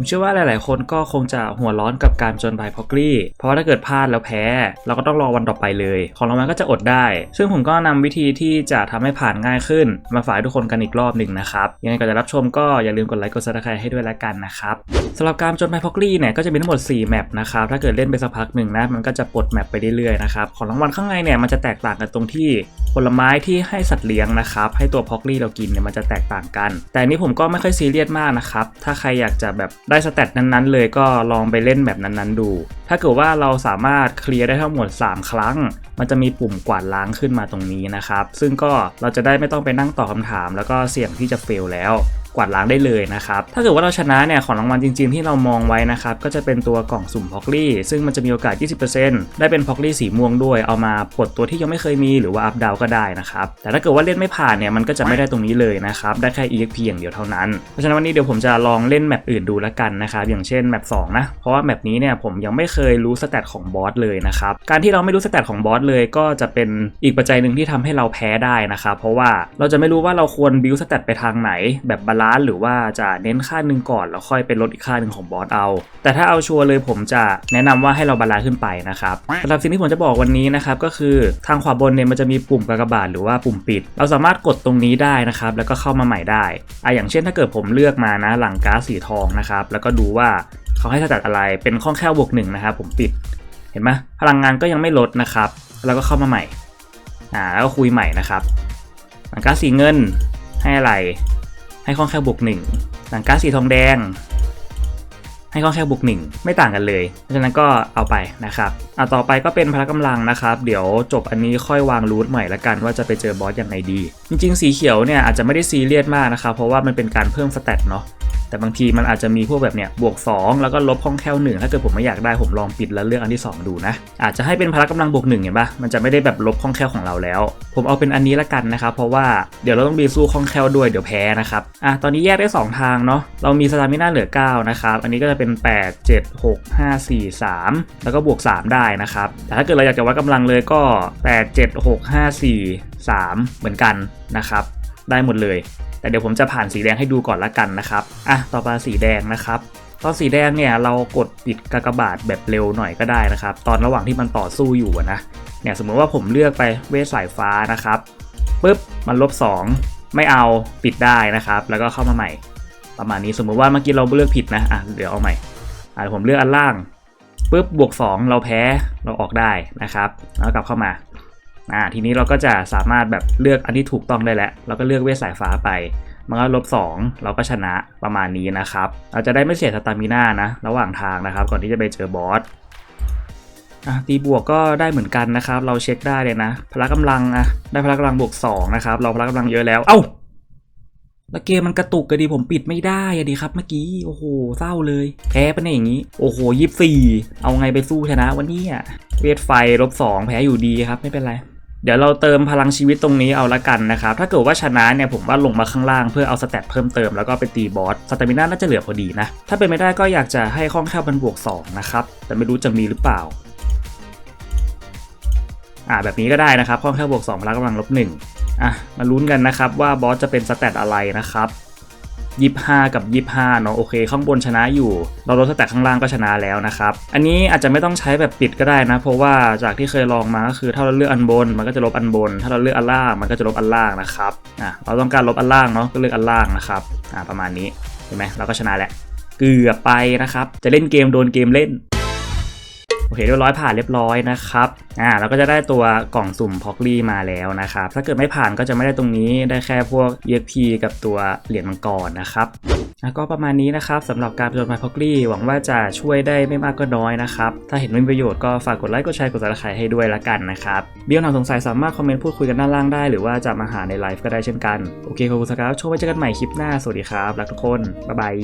ผมเชื่อว่าหลาย ๆ คนก็คงจะหัวร้อนกับการจนบายพอกลี่ เพราะว่าถ้าเกิดพลาดแล้วแพ้ เราก็ต้องรอวันต่อไปเลย ของรางวัลก็จะอดได้ ซึ่งผมก็นำวิธีที่จะทำให้ผ่านง่ายขึ้น มาฝากทุกคนกันอีกรอบหนึ่งนะครับยังไงก่อนจะรับชมก็อย่าลืมกดไลค์กดซับสไครต์ให้ด้วยละกันนะครับสำหรับการจนบายพอกลี่เนี่ยก็จะมีทั้งหมด 4 แมปนะครับถ้าเกิดเล่นไปสักพักหนึ่งนะมันก็จะปลดแมปไปเรื่อย ๆ นะครับของรางวัลข้างในเนี่ยมันจะแตกต่างกันตรงที่ผลไม้ที่ให้สัตว์เลี้ยงนะครับให้ตัวพอกลี่เรากินเนี่ยมันจะแตกต่างกัน แต่นี้ผมก็ไม่ค่อยซีเรียสมากนะครับถ้าใครอยากจะแบบได้สเตตนั้นๆ เลยก็ลองไปเล่นแบบนั้นๆดู ถ้าเกิดว่าเราสามารถเคลียร์ได้ทั้งหมด 3 ครั้ง มันจะมีปุ่มกวาดล้างขึ้นมาตรงนี้นะครับ ซึ่งก็เราจะได้ไม่ต้องไปนั่งตอบคำถาม แล้วก็เสี่ยงที่จะเฟลแล้ว วาดล้างได้เลยนะครับ ถ้าเกิดว่าเราชนะเนี่ยของรางวัลจริง ๆ ที่เรามองไว้นะครับก็จะเป็นตัวกล่องสุ่มพ็อกลี่ซึ่งมันจะมีโอกาส 20%ได้เป็นพ็อกลี่สีม่วงด้วย เอามาปลดตัวที่ยังไม่เคยมีหรือว่าอัพดาวก็ได้นะครับ แต่ถ้าเกิดว่าเล่นไม่ผ่านเนี่ยมันก็จะไม่ได้ตรงนี้เลยนะครับ ได้แค่ EXP อย่างเดียวเท่านั้น เพราะฉะนั้นวันนี้เดี๋ยวผมจะลองเล่นแมปอื่นดูแล้วกันนะครับ อย่างเช่นแมป2นะ เพราะว่าแมปนี้เนี่ยผมยังไม่เคยรู้สเตตของบอสเลยนะครับ การที่เราไม่รู้สเตตของบอสเลยก็จะเป็นอีกปัจจัยหนึ่งที่ทำให้เราแพ้ได้นะครับ เพราะว่าเราจะไม่รู้ว่าเราควรบิวสเตตไปทางไหนแบบบาลานซ์หรือว่าจะเน้นค่าหนึ่งก่อนแล้วค่อยไปลดอีกค่าหนึ่งของบอสเอา แต่ถ้าเอาชัวร์เลยผมจะแนะนำว่าให้เราบาลานซ์ขึ้นไปนะครับสำหรับสิ่งที่ผมจะบอกวันนี้นะครับก็คือทางขวาบนเนี่ยมันจะมีปุ่มกากบาทหรือว่าปุ่มปิด เราสามารถกดตรงนี้ได้นะครับแล้วก็เข้ามาใหม่ได้อะอย่างเช่นถ้าเกิดผมเลือกมานะหลังก๊าซสีทองนะครับแล้วก็ดูว่าเขาให้สแตทอะไรเป็นข้องแค่บวกหนึ่งนะครับผมปิดเห็นไหมพลังงานก็ยังไม่ลดนะครับแล้วก็เข้ามาใหม่อ่าแล้วก็คุยใหม่นะครับหลังก๊าซสีเงินให้อะไร ให้ข้องแค่บวกหนึ่งหลังการสีทองแดง ให้ข้องแค่บวกหนึ่งไม่ต่างกันเลย เพราะฉะนั้นก็เอาไปนะครับอ่าต่อไปก็เป็นพละกำลังนะครับ เดี๋ยวจบอันนี้ค่อยวางรูทใหม่ละกันว่าจะไปเจอบอสยังไงดี จริงๆ สีเขียวเนี่ยอาจจะไม่ได้ซีเรียสมากนะครับเพราะว่ามันเป็นการเพิ่มสเตตเนาะ แต่บางทีมันอาจจะมีพวกแบบเนี้ยบวก 2 แล้วก็ลบห้องแค่วหนึ่งถ้าเกิดผมไม่อยากได้ผมลองปิดแล้วเลือกอันที่ 2 ดูนะ อาจจะให้เป็นพละกำลังบวกหนึ่งเห็นปะมันจะไม่ได้แบบลบห้องแค่วของเราแล้ว ผมเอาเป็นอันนี้ละกันนะครับเพราะว่าเดี๋ยวเราต้องบีสู้ห้องแค่วด้วยเดี๋ยวแพ้นะครับอะตอนนี้แยกได้ 2 ทางเนาะเรามีสตามิน่าเหลือ9นะครับอันนี้ก็จะเป็น 8 7 6 5 4 3 แล้วก็บวก 3 ได้นะครับแต่ถ้าเกิดเราอยากจะวัดกำลังเลยก็ 8 7 6 5 4 3 เหมือนกันนะครับได้หมดเลย แต่เดี๋ยวผมจะผ่านสีแดงให้ดูก่อนละกันนะครับอะต่อมาสีแดงนะครับตอนสีแดงเนี่ยเรากดปิดกากบาทแบบเร็วหน่อยก็ได้นะครับ ตอนระหว่างที่มันต่อสู้อยู่นะเนี่ยสมมติว่าผมเลือกไปเวทสายฟ้านะครับปุ๊บมันลบ 2 ไม่เอาปิดได้นะครับ แล้วก็เข้ามาใหม่ ประมาณนี้สมมติว่าเมื่อกี้เราเลือกผิดนะอะเดี๋ยวเอาใหม่อะผมเลือกอันล่างปุ๊บบวก 2 เราแพ้เราออกได้นะครับ แล้วกลับเข้ามา อ่าทีนี้เราก็จะสามารถแบบเลือกอันที่ถูกต้องได้แล้วเราก็เลือกเวทสายฟ้าไปมันก็ลบ2เราก็ชนะประมาณนี้นะครับ เราจะได้ไม่เสียสตามิน่านะระหว่างทางนะครับ ก่อนที่จะไปเจอบอสอะตีบวกก็ได้เหมือนกันนะครับ เราเช็คได้เลยนะ พละกำลังอะได้พละกำลังบวก2นะครับ เราพละกำลังเยอะแล้ว เอ้าแล้วเกมมันกระตุกกันดีผมปิดไม่ได้อะดีครับเมื่อกี้ โอ้โหเศร้าเลย แพ้ปะเนี่ยอย่างนี้ โอ้โหยี่สี่เอาไงไปสู้ชนะวันนี้อะเวทไฟลบสองแพ้อยู่ดีครับไม่เป็นไร เดี๋ยวเราเติมพลังชีวิตตรงนี้เอาละกันนะครับ ถ้าเกิดว่าชนะเนี่ยผมว่าลงมาข้างล่างเพื่อเอาสเตตเพิ่มเติมแล้วก็ไปตีบอส สเตมิน่าน่าจะเหลือพอดีนะ ถ้าเป็นไม่ได้ก็อยากจะให้คล่องแคล่วมันบวก 2 นะครับ แต่ไม่รู้จะมีหรือเปล่า อ่าแบบนี้ก็ได้นะครับคล่องแคล่วบวก2พละกำลังลบ1อะมาลุ้นกันนะครับว่าบอสจะเป็นสเตตอะไรนะครับ 25 กับ 25เนาะโอเค ข้างบนชนะอยู่ เราลดสแต็กข้างล่างก็ชนะแล้วนะครับ อันนี้อาจจะไม่ต้องใช้แบบปิดก็ได้นะ เพราะว่าจากที่เคยลองมาก็คือถ้าเราเลือกอันบน มันก็จะลบอันบน ถ้าเราเลือกอันล่างมันก็จะลบอันล่างนะครับอะเราต้องการลบอันล่างเนาะก็เลือกอันล่างนะครับอ่าประมาณนี้เห็นไหมเราก็ชนะแหละเกือบไปนะครับ จะเล่นเกมโดนเกมเล่น โอเคเรียบร้อยผ่านเรียบร้อยนะครับอ่าเราก็จะได้ตัวกล่องสุ่มพ็อกลี่มาแล้วนะครับถ้าเกิดไม่ผ่านก็จะไม่ได้ตรงนี้ได้แค่พวก EXP กับตัวเหรียญมังกรนะครับแล้วก็ประมาณนี้นะครับสำหรับการประจนภัยพ็อกลี่หวังว่าจะช่วยได้ไม่มากก็น้อยนะครับ ถ้าเห็นว่ามีประโยชน์ก็ฝากกดไลค์กดแชร์กดซับสไครต์ให้ด้วยละกันนะครับเบี้ยวหนังสงสัยสามารถคอมเมนต์พูดคุยกันด้านล่างได้ หรือว่าจะมาหาในไลฟ์ก็ได้เช่นกัน โอเคขอบคุณครับโชว์ไว้เจอกันใหม่คลิปหน้าสวัสดีครับรักทุกคนบ๊ายบาย